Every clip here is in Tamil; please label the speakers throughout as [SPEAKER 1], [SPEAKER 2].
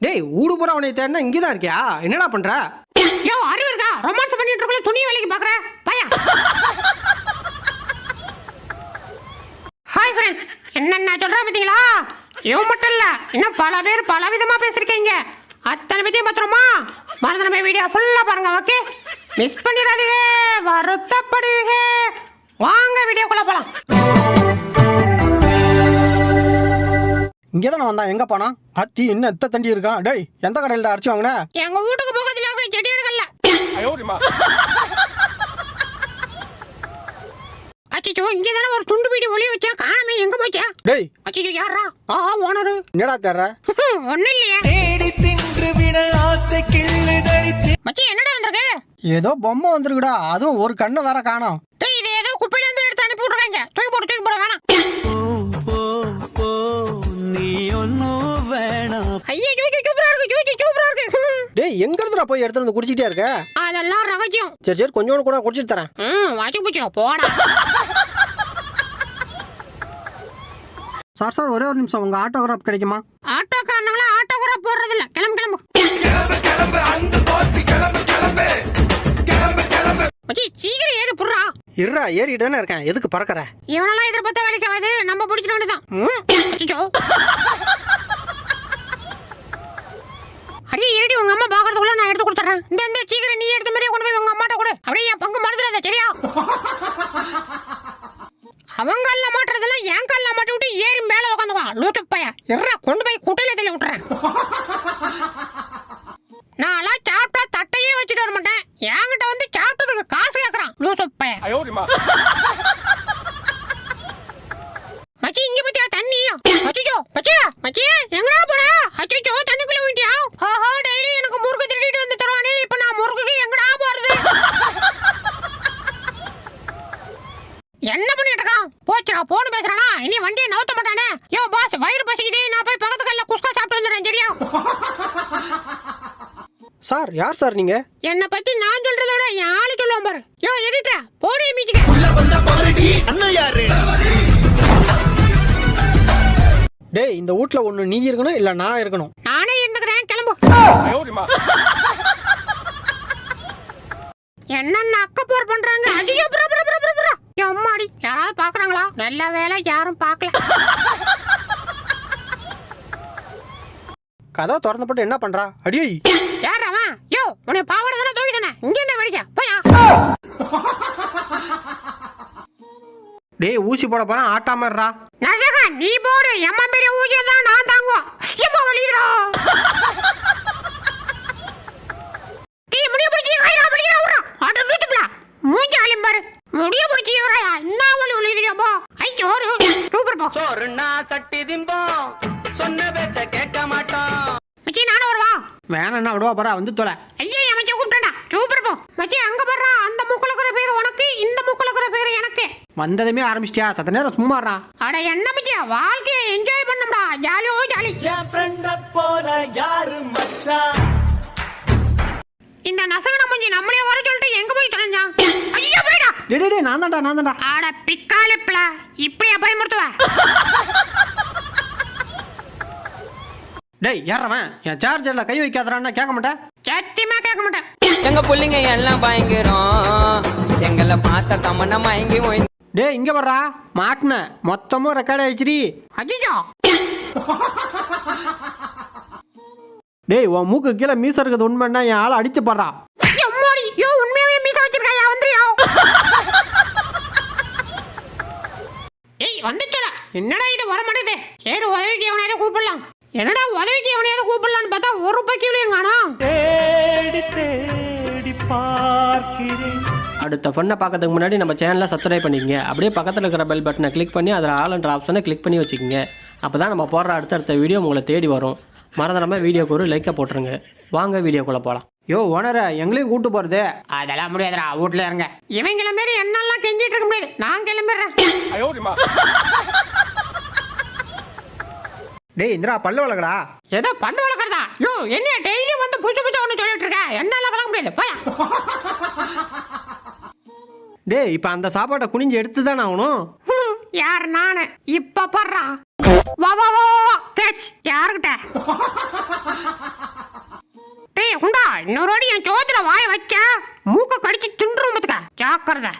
[SPEAKER 1] டேய் ஊடு பூரா அவனை தேடினா இங்கே தான் இருக்கியா? என்னடா பண்ற?
[SPEAKER 2] யோ அறிவு இருக்கா? ரொமான்ஸ் பண்ணிட்டு இருக்கல துணி வேலைக்கு பாக்குற பையா. ஹாய் ஃப்ரெண்ட்ஸ் என்னென்ன சொல்றேன் பார்த்தீங்களா? இவன் மட்டும் இல்ல இன்னும் பல பேர் பல விதமா பேசிருக்கீங்க அத்தனை விதையும் பத்திரமா? மறந்து நம்ம வீடியோ ஃபுல்லா பாருங்க ஓகே மிஸ் பண்ணிடாதீங்க வருத்தப்படுவீங்க. வாங்க வீடியோக்குள்ள போலாம்.
[SPEAKER 1] இங்கே தானே வந்தான். எங்கே போனா அத்தி இன்னும் எத்த தண்டி இருக்கான்? டேய் எந்த கடையில் அடிச்சு வாங்கின?
[SPEAKER 2] எங்க வீட்டுக்கு பக்கத்துல இருக்கிற செடி இருக்குல்ல. அச்சோ இங்க தானே ஒரு துண்டு பீடி ஒளி வச்சா? காணாம எங்க போச்சா?
[SPEAKER 1] டேய்.
[SPEAKER 2] அச்சோ யாரா ஆ ஓனரு.
[SPEAKER 1] என்னடா தேடுற?
[SPEAKER 2] ஒண்ணும் இல்லையே.
[SPEAKER 3] தேடி தின்று விட ஆசை கிள்ளுதடி
[SPEAKER 2] மச்சி என்னடா வந்திருக்கு?
[SPEAKER 1] ஏதோ பொம்மை வந்திருக்குடா. அதுவும் ஒரு கண்ணு வேற காணோம்.
[SPEAKER 2] டேய் இது ஏதோ குப்பையில இருந்து எடுத்து அனுப்பி விட்டுருக்காங்க தூக்கி போடு தூக்கி போட வேணாம்.
[SPEAKER 3] நீ ஒன்னும் வேணாம்
[SPEAKER 2] ஐயா ஜூஜி சூப்பரா இருக்கு ஜூஜி சூப்பரா இருக்கு. ஹம்.
[SPEAKER 1] டேய் எங்க இருந்துடா போய் எடுத்துட்டு வந்து குடிச்சிட்டே இருக்க?
[SPEAKER 2] அதெல்லாம் ரகசியம்.
[SPEAKER 1] சரி சரி கொஞ்சோண்டு கூட குடிச்சிட்டு தரேன்.
[SPEAKER 2] ம் வாச்சு பூச்சி போடா.
[SPEAKER 1] சார் சார் ஒரே ஒரு நிமிஷம் உங்க ஆட்டோகிராஃப் கிடைக்குமா?
[SPEAKER 2] ஆட்டோக்காரனால ஆட்டோகிராஃப் போடுறது இல்ல கிளம்பு.
[SPEAKER 1] இருடா ஏறிட்டு தானே இருக்கேன். எதுக்கு பறக்கற?
[SPEAKER 2] இவனெல்லாம் எதிர்பார்த்த வேலைக்கு ஆகாது. நம்ம பிடிச்சிட வேண்டியதான். அடி இருடி உங்க அம்மா பாக்குறதுக்குள்ள நான் எடுத்து கொடுத்துறேன் இந்த இந்த சீக்கிரம் நீ எடுத்த மாதிரி கொண்டு போய் உங்க அம்மாட்ட கொடு. அப்படியே என் பங்கு மறந்துடாத சரியா அவன் கால்ல மாட்டுறதெல்லாம் என் கால்ல மாட்டி விட்டு ஏறி மேல உட்காந்துக்குவான் லூட்டு பைய எறா கொண்டு போய் குட்டையில தள்ளி விட்டுறேன் நான்லாம் சாப்பிட்டா தட்டையே வச்சுட்டு வர மாட்டேன் என்கிட்ட வந்து சாப்பிட்டதுக்கு காசு கேக்குறான் லூசு பைய மச்சி இங்க பத்தியா தண்ணி அச்சோ மச்சி மச்சி எங்கடா போன அச்சோ தண்ணிக்குள்ள விட்டியா ஆஹா டெய்லி எனக்கு முறுக்கு திருடிட்டு வந்து தருவானே இப்ப நான் முறுக்குக்கு எங்கடா போறது என்ன பண்ணிட்டு இருக்கான் போச்சுடா போன் பேசுறானா? இனி வண்டியை நவுத்த மாட்டானே. யோ பாஸ் வயிறு பசிக்குதே. நான் போய் பக்கத்து கல்ல குஸ்கா சாப்பிட்டு வந்துடுறேன் சரியா?
[SPEAKER 1] சார் யார் சார் நீங்க?
[SPEAKER 2] என்னை பத்தி நான் சொல்றத விட என் ஆளு சொல்லுவான் பாரு. யோ எடிட்டா போடி மீச்சுக்க
[SPEAKER 1] டேய் இந்த வீட்ல ஒண்ணு நீ இருக்கணும் இல்ல நான் இருக்கணும்?
[SPEAKER 2] நானே இருந்துக்கிறேன் கிளம்பு. என்னென்ன அக்கப்போர் பண்றாங்க? ஐயோ அம்மாடி யாராவது பாக்குறாங்களா? நல்ல வேலை யாரும் பார்க்கல
[SPEAKER 1] கதவை திறந்து போட்டு என்ன பண்றா? அடியை.
[SPEAKER 2] யார் அவன்? யோ உன்னை பாவாடை தானே தூக்கி சொன்னேன் இங்க என்ன வெடிக்க? போயா.
[SPEAKER 1] டேய் ஊசி போட போறேன் ஆட்டாம இருடா.
[SPEAKER 2] நசகா நீ போடு. எம்மா பெரிய ஊசியை தான் நான்
[SPEAKER 1] வேணாம்னா விடுவா பாரா வந்து தொலை.
[SPEAKER 2] ஐயா அமைச்ச கூப்பிட்டா சூப்பர் போ. மச்சி அங்க பாடுறா அந்த மூக்குல இருக்கிற பேர் உனக்கு இந்த மூக்குல இருக்கிற பேர் எனக்கு.
[SPEAKER 1] வந்ததுமே ஆரம்பிச்சிட்டியா? சத்த நேரம் சும்மாறா
[SPEAKER 2] அட என்ன மச்சியா வாழ்க்கையை என்ஜாய் பண்ணம்டா. ஜாலியோ ஜாலி
[SPEAKER 3] என் ஃப்ரெண்ட போல யாரு மச்சான்?
[SPEAKER 2] இந்த நசகன மஞ்சி நம்மளே வர சொல்லிட்டு எங்க போய் தொலைஞ்சான்? ஐயோ போயிடா.
[SPEAKER 1] டேய் டேய், நான் தான்டா நான் தான்டா.
[SPEAKER 2] ஆட பிக்காலிப்ல இப்படியா பயமுறுத்துவ
[SPEAKER 1] டேய் யாரவன் என் சார்ஜர்ல கை வைக்காதறான்னா கேட்க மாட்டேன்.
[SPEAKER 2] சத்தியமா கேட்க மாட்டேன்.
[SPEAKER 4] எங்க புள்ளைங்க எல்லாம் பயங்கரம். எங்களை பார்த்த தமன்னா மயங்கி
[SPEAKER 1] டேய் இங்க வர்றா. மாட்டின. மொத்தமும் ரெக்கார்ட் ஆயிடுச்சுடி
[SPEAKER 2] ஐயோ
[SPEAKER 1] டேய் உன் மூக்கு கீழே மீச இருக்கிறது உண்மைன்னா என் ஆளை அடிச்சு போடுறா.
[SPEAKER 2] எம்மாடி யோ உண்மையாவே மீச வச்சிருக்காயா? வந்துறியா? ஏய் வந்துச்சுல என்னடா இது? வர மாட்டேது சரி உதவிக்கு எவனையாவது கூப்பிடலாம். என்னடா உதவிக்கு எவனையாவது கூப்பிடலான்னு பார்த்தா ஒரு ரூபாய்க்கு இவ்வளோ காணோம்
[SPEAKER 3] தேடி தேடி பார்க்கிறேன்.
[SPEAKER 1] அடுத்த ஃபண்ணை பார்க்கறதுக்கு முன்னாடி நம்ம சேனலை சப்ஸ்கிரைப் பண்ணிக்கங்க. அப்படியே பக்கத்தில் இருக்கிற பெல் பட்டனை கிளிக் பண்ணி அதில் ஆல்ன்ற ஆப்ஷனை கிளிக் பண்ணி வச்சுக்கோங்க. அப்போ தான் நம்ம போடுற அடுத்தடுத்த வீடியோ உங்களை தேடி வரும். மறந்துடாம வீடியோக்கு ஒரு லைக்கை போட்டுருங்க. வாங்க வீடியோக்குள்ளே போகலாம் யோ ஓனர எங்களையும் கூட்டு போகிறது
[SPEAKER 2] அதெல்லாம் முடியாதுடா வீட்டுல இருங்க. இவன் கிளம்பி என்னெல்லாம் கெஞ்சிட்டு இருக்க முடியாது. நான் கிளம்பிடுறேன்.
[SPEAKER 1] டேய் இந்திரா பல்லு வளர்க்கடா.
[SPEAKER 2] ஏதோ பண்ணு வளர்க்கறதா? யோ என்ன டெய்லி வந்து புதுசு புதுசா ஒன்று சொல்லிட்டு இருக்க? என்னால வளர்க்க முடியாது. போயா.
[SPEAKER 1] டேய் இப்போ அந்த சாப்பாட்டை குனிஞ்சு எடுத்து தானே ஆகணும்?
[SPEAKER 2] ஹம், யார் நானு? இப்ப படுறா. வா வா வா வா கேட்ச் யாருக்கிட்ட? இன்னொரு வாட்டி என் சோத்துல வாய வச்சா மூக்க கடிச்சு தின்றும் பாத்துக்க. ஜாக்கிரதை.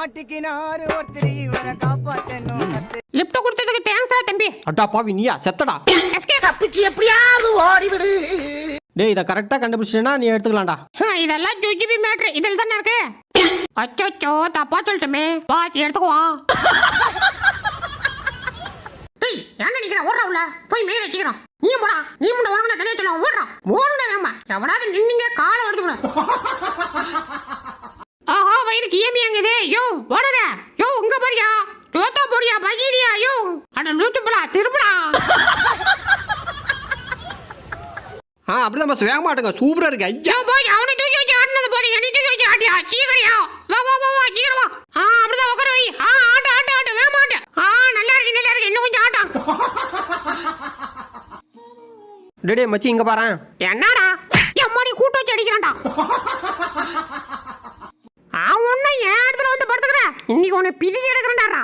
[SPEAKER 5] மட்டிக்கினாரு ஒருத்தர் இவரை காப்பாத்தணும் கத்து
[SPEAKER 2] லிஃப்ட் கொடுத்ததுக்கு தேங்க்ஸ்டா தம்பி.
[SPEAKER 1] அட்டா பாவி நீயா? செத்தடா.
[SPEAKER 2] எஸ்கேப்
[SPEAKER 1] டேய் இதை கரெக்டாக கண்டுபிடிச்சிட்டேன்னா நீ எடுத்துக்கலாம்டா.
[SPEAKER 2] இதெல்லாம் ஜுஜிபி மேட்ரு இதில் தானே இருக்கு? அச்சோ தப்பா சொல்லிட்டுமே. பாஸ் எடுத்துக்குவா டேய் ஏன்டா நிக்கிற ஓடுற உள்ள? போய் மேல வச்சுக்கிறோம். நீ போடா. நீ முன்ன நான் தனியா சொல்ல ஓடுறான் ஓடுன வேமா எவனாவது நின்னீங்க காலை உடச்சு ஆஹா வயிறுக்கு ஏமி அங்குது யோ ஓடுற யோ உங்க பாரியா? தோத்தா போடியா பஜீரியா யோ அட லூச்சுப்பலா திருப்படா
[SPEAKER 1] ஆ அப்படிதான் பஸ் வேக மாட்டேங்க சூப்பராக இருக்கு ஐயா.
[SPEAKER 2] போய் அவனை தூக்கி வச்சு ஆடினது போது என்னை தூக்கி வச்சு ஆட்டியா? சீக்கிரியா வா. வா வா வா சீக்கிரம் ஆ அப்படிதான் உட்கார வை. ஆ ஆட்ட ஆட்ட ஆட்ட. வேக மாட்ட ஆ நல்லா இருக்கு நல்லா இருக்கு. இன்னும் கொஞ்சம் ஆட்டம்.
[SPEAKER 1] டேய் மச்சி இங்கே பாரேன்.
[SPEAKER 2] என்னடா? எம்மாடி கூட்ட வச்சு அடிக்கிறான்டா ஆ ஒன்னும் என் இடத்துல வந்து படுத்துக்கிறேன் இன்னைக்கு உன்னை பிதி எடுக்கிறேன்டா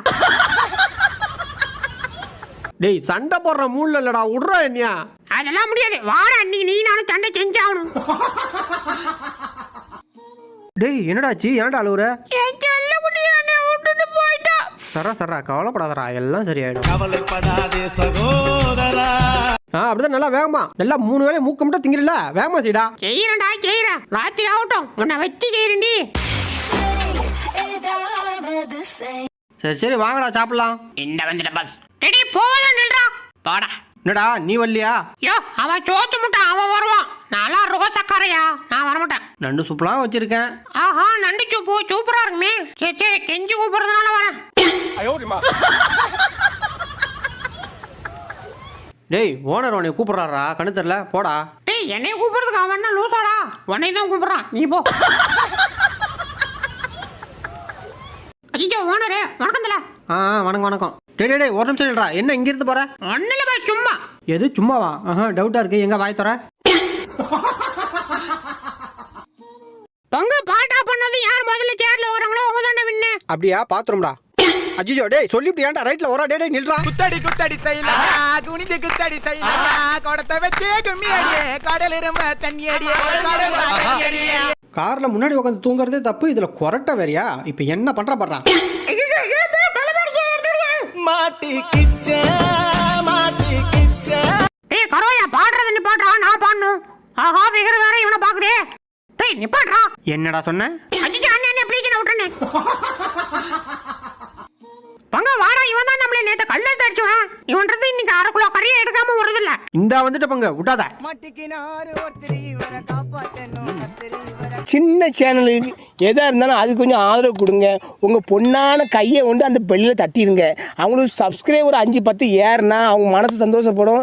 [SPEAKER 1] டேய் சண்டை போடுற மூணுல இல்லடா விட்றா என்னையா.
[SPEAKER 2] அதெல்லாம் முடியாது. வார அன்னைக்கு நீ நானும் சண்டை செஞ்சாகணும்.
[SPEAKER 1] டேய் என்னடாச்சு? ஏன்டா அழுவுற? சரா சரா கவலைப்படாதடா. எல்லாம் சரியாயிடும். ஆ அப்படிதான் நல்லா வேகமா. நல்லா மூணு வேலையை மூக்க மட்டும் திங்கிறல வேகமா செய்டா.
[SPEAKER 2] செய்யறேன்டா செய்யறேன். ராத்திரி ஆகட்டும். உன்னை வச்சு செய்யறேன்டி.
[SPEAKER 1] சரி சரி வாங்கடா சாப்பிடலாம்.
[SPEAKER 2] இந்த வந்துட்ட பஸ் ரெடி போவதா நில்றா. போடா.
[SPEAKER 1] என்னடா நீ வரலையா?
[SPEAKER 2] யோ அவன் சோத்து முட்டான் அவன் வருவான். நான்லாம் ரோசக்காரையா? நான் வரமாட்டேன்.
[SPEAKER 1] நண்டு சூப்பெல்லாம் வச்சிருக்கேன்.
[SPEAKER 2] ஆஹா நண்டு சூப்பு சூப்பரா இருக்குமே. சரி சரி கெஞ்சி கூப்பிடுறதுனால வரேன்.
[SPEAKER 1] டேய் ஓனர் உன்னை கூப்பிடுறாரா? கண்ணு தெரியல. போடா.
[SPEAKER 2] டேய் என்னைய கூப்பிடுறதுக்கு அவன் என்ன லூசாடா? உன்னை தான் கூப்பிடுறான். நீ போ அஜிஜோ ஓனரு வணக்கம் தல.
[SPEAKER 1] ஆ வணக்கம் வணக்கம். டேய் டேய், டேய் ஒரு நிமிஷம் இல்லடா என்ன இங்க இருந்து போற?
[SPEAKER 2] ஒன்னும் இல்ல சும்மா.
[SPEAKER 1] எது சும்மாவா? ஆஹா டவுட்டா இருக்கு. எங்க வாய் தர
[SPEAKER 2] பொங்க பாட்டா பண்ணது யார் முதல்ல சேர்ல வராங்களோ அவங்க தானே வின்னு.
[SPEAKER 1] அப்படியா பாத்ரூம்டா? அஜிஜோ டேய் சொல்லிவிட்டு ஏன்டா ரைட்ல வரா டேய் டேய் நில்றா.
[SPEAKER 3] குத்தடி குத்தடி செய்யலாம் குனிஞ்சு குத்தடி செய்யலாம் குடத்தை வச்சு கும்மி அடியே கடல் இரும்ப தண்ணி அடியே கடல் தண்ணி அடியே.
[SPEAKER 1] கார்ல முன்னாடி உட்காந்து தூங்குறதே தப்பு இதுல கொரட்டை வேறயா? இப்போ என்ன பண்ற பண்றான்
[SPEAKER 2] டேய் கரோயா பாடுறது நிப்பாட்றா நான் பாடணும். ஆஹா விகர வேற இவனை பாக்குதே. டேய் நிப்பாட்றா
[SPEAKER 1] என்னடா சொன்ன?
[SPEAKER 2] அஜிஜோ அண்ணன் எப்படி நான் விட்டுறேன் பங்க வாடா இவன் தான் நம்மள நேத்து கல்ல தடிச்சுவான் இவன்றது இன்னைக்கு அரை கிலோ கறியை எடுக்காம வருதில்ல
[SPEAKER 1] இந்த வந்துட்டு பங்க விட்டாத.
[SPEAKER 6] சின்ன சேனலுக்கு எதாக இருந்தாலும் அது கொஞ்சம் ஆதரவு கொடுங்க. உங்கள் பொண்ணான கையை கொண்டு அந்த பெல்லில் தட்டிடுங்க. அவங்களுக்கு சப்ஸ்கிரைபர் அஞ்சு பத்து ஏறுனா அவங்க மனசு சந்தோஷப்படும்.